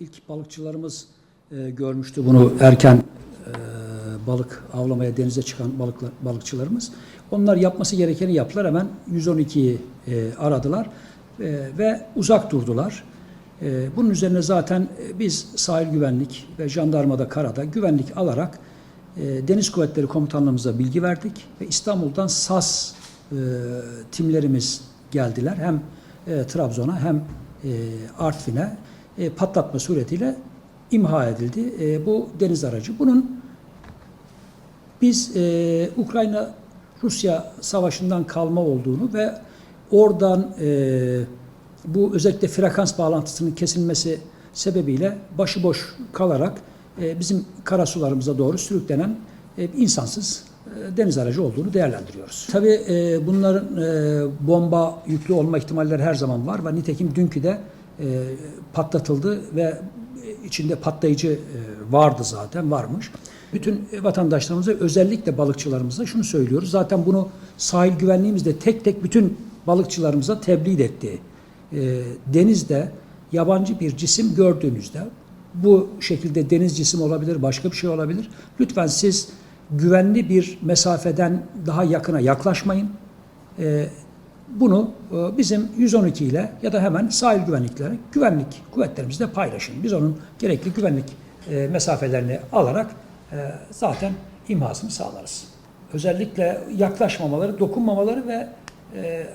ilk balıkçılarımız e, görmüştü bunu erken e, balık avlamaya denize çıkan balıklar, balıkçılarımız. Onlar yapması gerekeni yaptılar. Hemen 112'yi e, aradılar e, ve uzak durdular. E, bunun üzerine zaten e, biz sahil güvenlik ve jandarmada karada güvenlik alarak e, Deniz Kuvvetleri Komutanlığımıza bilgi verdik ve İstanbul'dan SAS e, timlerimiz geldiler. Hem e, Trabzon'a hem e, Artvin'e e, patlatma suretiyle imha edildi e, bu deniz aracı. Bunun biz e, Ukrayna Rusya savaşından kalma olduğunu ve oradan e, bu özellikle frekans bağlantısının kesilmesi sebebiyle başıboş kalarak e, bizim karasularımıza doğru sürüklenen e, insansız e, deniz aracı olduğunu değerlendiriyoruz. Tabii e, bunların e, bomba yüklü olma ihtimalleri her zaman var ve nitekim dünkü de e, patlatıldı ve içinde patlayıcı e, vardı zaten varmış. Bütün vatandaşlarımıza özellikle balıkçılarımıza şunu söylüyoruz. Zaten bunu sahil güvenliğimiz de tek tek bütün balıkçılarımıza tebliğ etti. E, denizde yabancı bir cisim gördüğünüzde bu şekilde deniz cisim olabilir, başka bir şey olabilir. Lütfen siz güvenli bir mesafeden daha yakına yaklaşmayın. E, bunu e, bizim 112 ile ya da hemen sahil güvenlikleri, güvenlik kuvvetlerimizle paylaşın. Biz onun gerekli güvenlik e, mesafelerini alarak e, zaten imhasını sağlarız. Özellikle yaklaşmamaları, dokunmamaları ve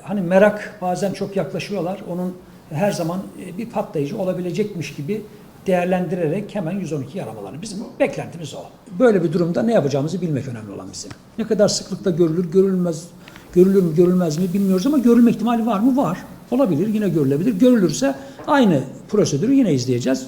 hani merak bazen çok yaklaşıyorlar. Onun her zaman bir patlayıcı olabilecekmiş gibi değerlendirerek hemen 112'yi aramaları. Bizim beklentimiz o. Böyle bir durumda ne yapacağımızı bilmek önemli olan bizim. Ne kadar sıklıkla görülür, görülmez, görülür mü, görülmez mi bilmiyoruz ama görülme ihtimali var mı? Var. Olabilir, yine görülebilir. Görülürse aynı prosedürü yine izleyeceğiz.